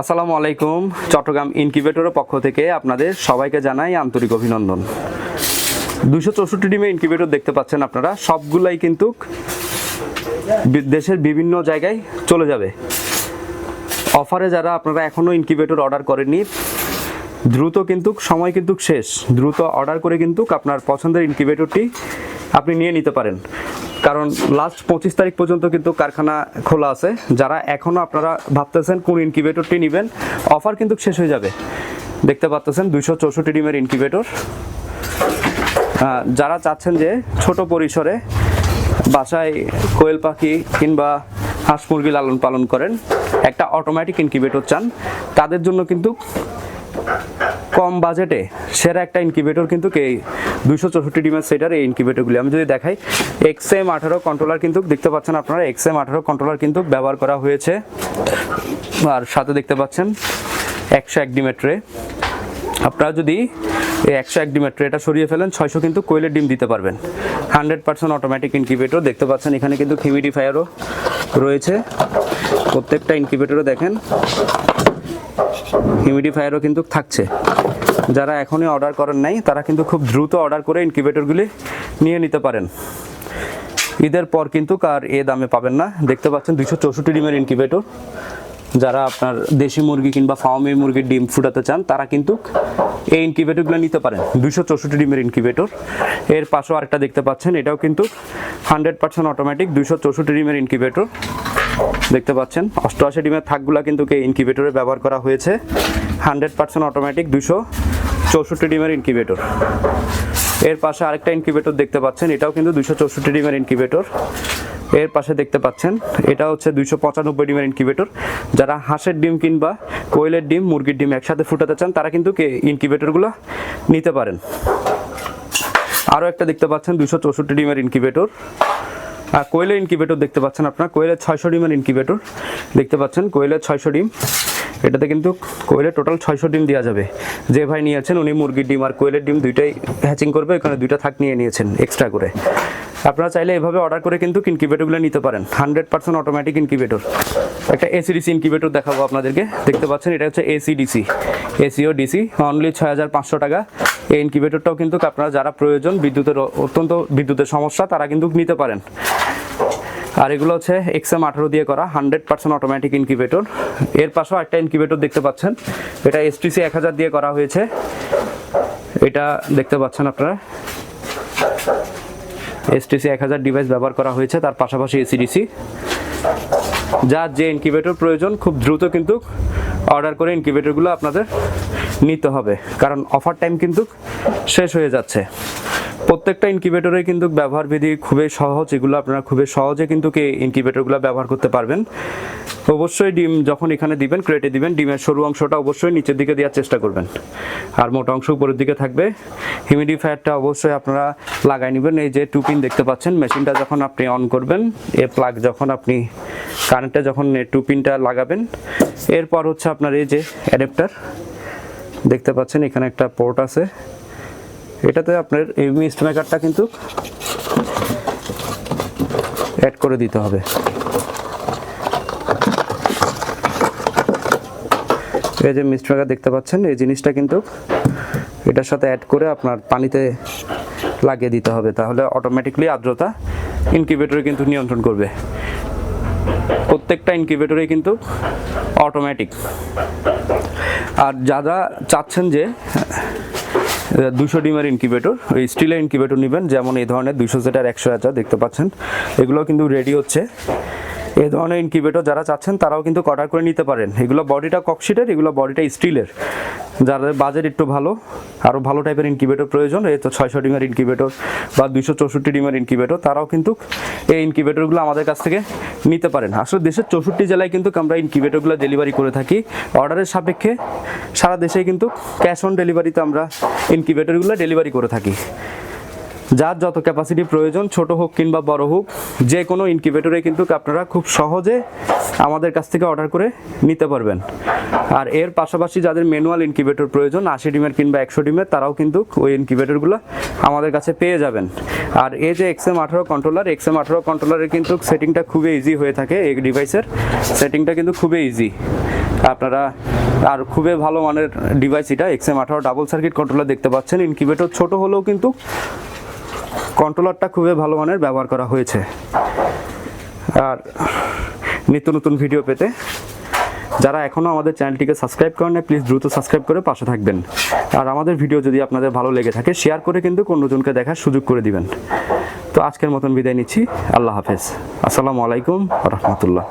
আসসালামু আলাইকুম, চট্টগ্রাম ইনকিউবেটরের পক্ষ থেকে আপনাদের সবাইকে জানাই আন্তরিক অভিনন্দন। দুশো চৌষট্টি ডিমের ইনকিউবেটর দেখতে পাচ্ছেন আপনারা, সবগুলাই কিন্তু দেশের বিভিন্ন জায়গায় চলে যাবে। অফারে যারা আপনারা এখনও ইনকিউবেটর অর্ডার করেননি, দ্রুত কিন্তু, সময় কিন্তু শেষ। দ্রুত অর্ডার করে কিন্তু আপনার পছন্দের ইনকিউবেটরটি আপনি নিয়ে নিতে পারেন। কারণ লাস্ট পঁচিশ তারিখ পর্যন্ত কিন্তু কারখানা খোলা আছে। যারা এখনও আপনারা ভাবতেছেন কোন ইনকিউবেটরটি নেবেন অফার কিন্তু শেষ হয়ে যাবে। দেখতে পাচ্তেছেন দুইশো চৌষট্টি ডিমের ইনকিউবেটর যারা চাচ্ছেন যে ছোট পরিসরে বাসায় কোয়েল পাখি কিংবা হাঁস মুরগি লালন পালন করেন, একটা অটোমেটিক ইনকিউবেটর চান, তাদের জন্য কিন্তু কম বাজেটে সেরা একটা ইনকিউবেটর কিন্তু এই দুশো চৌষট্টি ডিমের সেটার এই ইনকিউবেটরগুলি আমি যদি দেখাই এক্স এম আঠারো কন্ট্রোলার কিন্তু দেখতে পাচ্ছেন আপনারা এক্স এম আঠারো কন্ট্রোলার কিন্তু ব্যবহার করা হয়েছে। আর সাথে দেখতে পাচ্ছেন একশো এক ডিমের ট্রে আপনারা যদি এই একশো এক ডিমের ট্রেটা সরিয়ে ফেলেন, ছয়শো কিন্তু কোয়েলের ডিম দিতে পারবেন। হান্ড্রেড পার্সেন্ট অটোমেটিক ইনকিউবেটর দেখতে পাচ্ছেন, এখানে কিন্তু হিউমিডিফায়ারও রয়েছে। প্রত্যেকটা ইনকিউবেটরও দেখেন। হিউমিডিফায়ারও কিন্তু থাকছে। যারা এখনই অর্ডার করেন নাই, তারা কিন্তু খুব দ্রুত অর্ডার করে ইনকিউবেটরগুলি নিয়ে নিতে পারেন। ঈদের পর কিন্তু কার এ দামে পাবেন না। দেখতে পাচ্ছেন দুইশো চৌষট্টি ডিমের ইনকিউবেটর যারা আপনার দেশি মুরগি কিংবা ফার্মি মুরগির ডিম ফুটাতে চান, তারা কিন্তু এই ইনকিউবেটরগুলো নিতে পারেন। দুশো চৌষট্টি ডিমের ইনকিউবেটর এর পাশেও আরেকটা দেখতে পাচ্ছেন, এটাও কিন্তু হান্ড্রেড পার্সেন্ট অটোমেটিক দুশো চৌষট্টি ডিমের ইনকিউবেটর দেখতে পাচ্ছেন। অষ্টআশি ডিমের থাকগুলা কিন্তু ইনকিউবেটরে ব্যবহার করা হয়েছে। হান্ড্রেড পার্সেন্ট অটোমেটিক দুশো চৌষট্টি ডিমের ইনকিউবেটর এর পাশে আরেকটা ইনকিউবেটর দেখতে পাচ্ছেন, এটাও কিন্তু দুশো চৌষট্টি ডিমের ইনকিউবেটর এর পাশে দেখতে পাচ্ছেন, এটা হচ্ছে দুইশো পঁচানব্বই ডিমের ইনকিউবেটর যারা হাঁসের ডিম কিংবা কোয়েলের ডিম, মুরগির ডিম একসাথে ফুটাতে চান, তারা কিন্তু ইনকিউবেটরগুলো নিতে পারেন। আরও একটা দেখতে পাচ্ছেন দুশো চৌষট্টি ডিমের ইনকিউবেটর আর কোয়েলের ইনকিউবেটর দেখতে পাচ্ছেন আপনারা। কোয়েলের ছয়শো ডিমের ইনকিউবেটর দেখতে পাচ্ছেন। কোয়েলের ছয়শো ডিম। এটাতে কিন্তু কোয়েলের টোটাল ছয়শো ডিম দেওয়া যাবে। যে ভাই নিয়েছেন, উনি মুরগির ডিম আর কোয়েলের ডিম দুইটাই হ্যাচিং করবে, এখানে দুইটা থাক নিয়ে নিয়েছেন এক্সট্রা করে। আপনারা চাইলে এভাবে অর্ডার করে কিন্তু ইনকিউবেটরগুলো নিতে পারেন। হান্ড্রেড পার্সেন্ট অটোমেটিক ইনকিউবেটর একটা এসিডিসি ইনকিউবেটর দেখাবো আপনাদেরকে। দেখতে পাচ্ছেন, এটা হচ্ছে এসিডিসি এসিও ডিসি অনলি ছয় হাজার পাঁচশো টাকা। এই ইনকিউবেটরটাও কিন্তু আপনারা যারা প্রয়োজন, বিদ্যুতের অত্যন্ত বিদ্যুতের সমস্যা, তারা কিন্তু নিতে পারেন। আর এগুলো হচ্ছে এক্সএম আঠারো দিয়ে করা হান্ড্রেড পার্সেন্ট অটোমেটিক ইনকিউবেটর এর পাশেও একটা ইনকিউবেটর দেখতে পাচ্ছেন। এটা এসটিসি এক হাজার দিয়ে করা হয়েছে। এটা দেখতে পাচ্ছেন আপনারা। এসটিসি এক হাজার ডিভাইস ব্যবহার করা হয়েছে, তার পাশাপাশি এসিডিসি যার যে ইনকিউবেটর প্রয়োজন, খুব দ্রুত কিন্তু অর্ডার করে ইনকিউবেটরগুলো আপনাদের নিতে হবে। কারণ অফার টাইম কিন্তু শেষ হয়ে যাচ্ছে। প্রত্যেকটা ইনকিউবেটরে কিন্তু ব্যবহার বিধি খুবই সহজ, এগুলো আপনারা খুবই সহজে কিন্তু কে ইনকিউবেটরগুলো ব্যবহার করতে পারবেন। অবশ্যই ডিম যখন এখানে দিবেন ক্রেটে দিবেন, ডিমের সরু অংশটা অবশ্যই নিচের দিকে দেওয়ার চেষ্টা করবেন। আর মোটা অংশ উপরের দিকে থাকবে। হিউমিডিফায়ারটা অবশ্যই আপনারা লাগাই নেবেন। এই যে টু পিন দেখতে পাচ্ছেন মেশিনটা যখন আপনি অন করবেন, এ প্লাগ যখন আপনি কারেন্টে যখন টু পিনটা লাগাবেন, এরপর হচ্ছে আপনার এই যে অ্যাডাপ্টার দেখতে পাচ্ছেন, এখানে একটা পোর্ট আছে। এটাতে আপনার এই মিস্ট মেকারটা কিন্তু অ্যাড করে দিতে হবে। এই যে মিস্ট মেকার দেখতে পাচ্ছেন, এই জিনিসটা কিন্তু এটার সাথে অ্যাড করে আপনার পানিতে লাগিয়ে দিতে হবে, তাহলে অটোমেটিকলি আর্দ্রতা ইনকিউবেটরে কিন্তু নিয়ন্ত্রণ করবে। প্রত্যেকটা ইনকিউবেটরে কিন্তু অটোমেটিক আর যারা চাচ্ছেন যে দুশো ডিমের ইনকিউবেটর ওই স্টিলের ইনকিউবেটর নেবেন, যেমন এই ধরনের দুশো সেটার একশো হাজার দেখতে পাচ্ছেন। এগুলো কিন্তু রেডি হচ্ছে। এই ধরনের ইনকিউবেটর যারা চাচ্ছেন, তারাও কিন্তু অর্ডার করে নিতে পারেন। এগুলো বডিটা ককশিটের এগুলো বডিটা স্টিলের যাদের বাজেট একটু ভালো আরও ভালো টাইপের ইনকিউবেটর প্রয়োজন, এই তো ছয়শো ডিমের ইনকিউবেটর বা দুইশো চৌষট্টি ডিমের ইনকিউবেটর তারাও কিন্তু এই ইনকিউবেটরগুলো আমাদের কাছ থেকে নিতে পারেন। আসলে দেশের চৌষট্টি জেলায় কিন্তু আমরা ইনকিউবেটরগুলো ডেলিভারি করে থাকি। অর্ডারের সাপেক্ষে সারা দেশে কিন্তু ক্যাশ অন ডেলিভারিতে আমরা ইনকিউবেটরগুলো ডেলিভারি করে থাকি। যার যত ক্যাপাসিটি প্রয়োজন, ছোট হোক কিংবা বড় হোক, যে কোনো ইনকিউবেটরে কিন্তু আপনারা খুব সহজে আমাদের কাছ থেকে অর্ডার করে নিতে পারবেন। আর এর পাশাপাশি যাদের ম্যানুয়াল ইনকিউবেটর প্রয়োজন, আশি ডিমের কিংবা একশো ডিমের, তারাও কিন্তু ওই ইনকিউবেটরগুলো আমাদের কাছে পেয়ে যাবেন। আর এই যে এক্সএম আঠারো কন্ট্রোলার এক্সএম আঠারো কন্ট্রোলারের কিন্তু সেটিংটা খুবই ইজি হয়ে থাকে এই ডিভাইসের সেটিংটা কিন্তু খুবই ইজি আপনারা আর খুবই ভালো মানের ডিভাইস এটা এক্সএম আঠারো ডাবল সার্কিট কন্ট্রোলার দেখতে পাচ্ছেন। ইনকিউবেটর ছোট হলেও কিন্তু কন্ট্রোলারটা খুবই ভালো মানের ব্যবহার করা হয়েছে। আর নিত্য নতুন ভিডিও পেতে যারা এখনও আমাদের চ্যানেলটিকে সাবস্ক্রাইব করেন না প্লিজ দ্রুত সাবস্ক্রাইব করে পাশে থাকবেন। আর আমাদের ভিডিও যদি আপনাদের ভালো লেগে থাকে শেয়ার করে কিন্তু অন্যজনকে দেখার সুযোগ করে দিবেন। তো আজকের মতন বিদায় নিচ্ছি। আল্লাহ হাফেজ। আসসালামু আলাইকুম রহমতুল্লাহ।